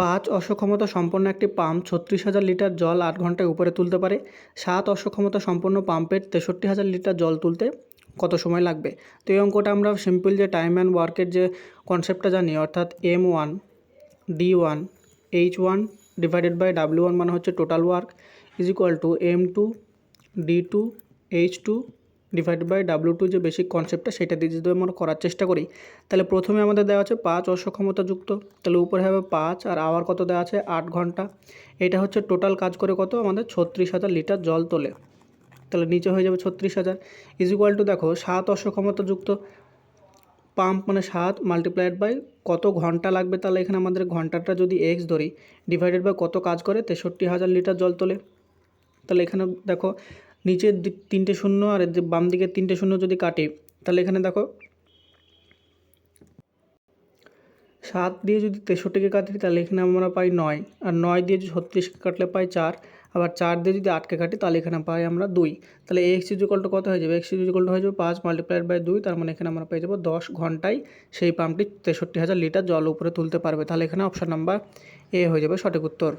পাঁচ অশ্বক্ষমতা সম্পন্ন একটি পাম্প ছত্রিশ হাজার লিটার জল আট ঘন্টায় উপরে তুলতে পারে। সাত অশ্বক্ষমতা সম্পন্ন পাম্পের তেষট্টি হাজার লিটার জল তুলতে কত সময় লাগবে? তো এই অঙ্কটা আমরা সিম্পল যে টাইম অ্যান্ড ওয়ার্কের যে কনসেপ্টটা জানি, অর্থাৎ M one D one H one divided by W one মানে হচ্ছে total work is equal to M two D two H two divide by W two যে বেসিক কনসেপ্টটা সেটা দিয়ে যদি আমরা করার চেষ্টা করি, তাহলে প্রথমে আমাদের দেওয়া আছে পাঁচ অসক্ষমতাযুক্ত। তাহলে উপরে হবে পাঁচ আর আওয়ার কত দেওয়া আছে? আট ঘণ্টা। এটা হচ্ছে টোটাল কাজ করে কত? আমাদের ছত্রিশ হাজার লিটার জল তোলে। তাহলে নিচে হয়ে যাবে ছত্রিশ হাজার। ইজ ইকুয়াল টু দেখো, সাত অসক্ষমতাযুক্ত। পাম্প মানে সাত মাল্টিপ্লাইড বাই কত ঘণ্টা লাগবে? তাহলে এখানে আমাদের ঘন্টাটা যদি এক্স ধরি ডিভাইডেড বাই কত কাজ করে? তেষট্টি হাজার লিটার জল তোলে। তাহলে এখানে দেখো নিচের দি- তিনটে শূন্য আর বাম দিকে তিনটে শূন্য যদি কাটে, তাহলে এখানে দেখো সাত দিয়ে যদি তেষট্টিকে কাটি, তাহলে এখানে আমরা পাই নয়। আর নয় দিয়ে যদি ছত্রিশকে কাটলে পাই চার। আবার চার দিয়ে যদি আটকে কাটি, তাহলে এখানে পাই আমরা দুই। তাহলে এক্স ইজুকালটা কত হয়ে যাবে? এক্স ইজুকালটা হয়ে যাবে পাঁচ মাল্টিপ্লাইড বাই দুই, তার মানে এখানে আমরা পেয়ে যাব দশ ঘন্টায় সেই পাম্পটি তেষট্টি হাজার লিটার জল উপরে তুলতে পারবে। তাহলে এখানে অপশান নাম্বার এ হয়ে যাবে সঠিক উত্তর।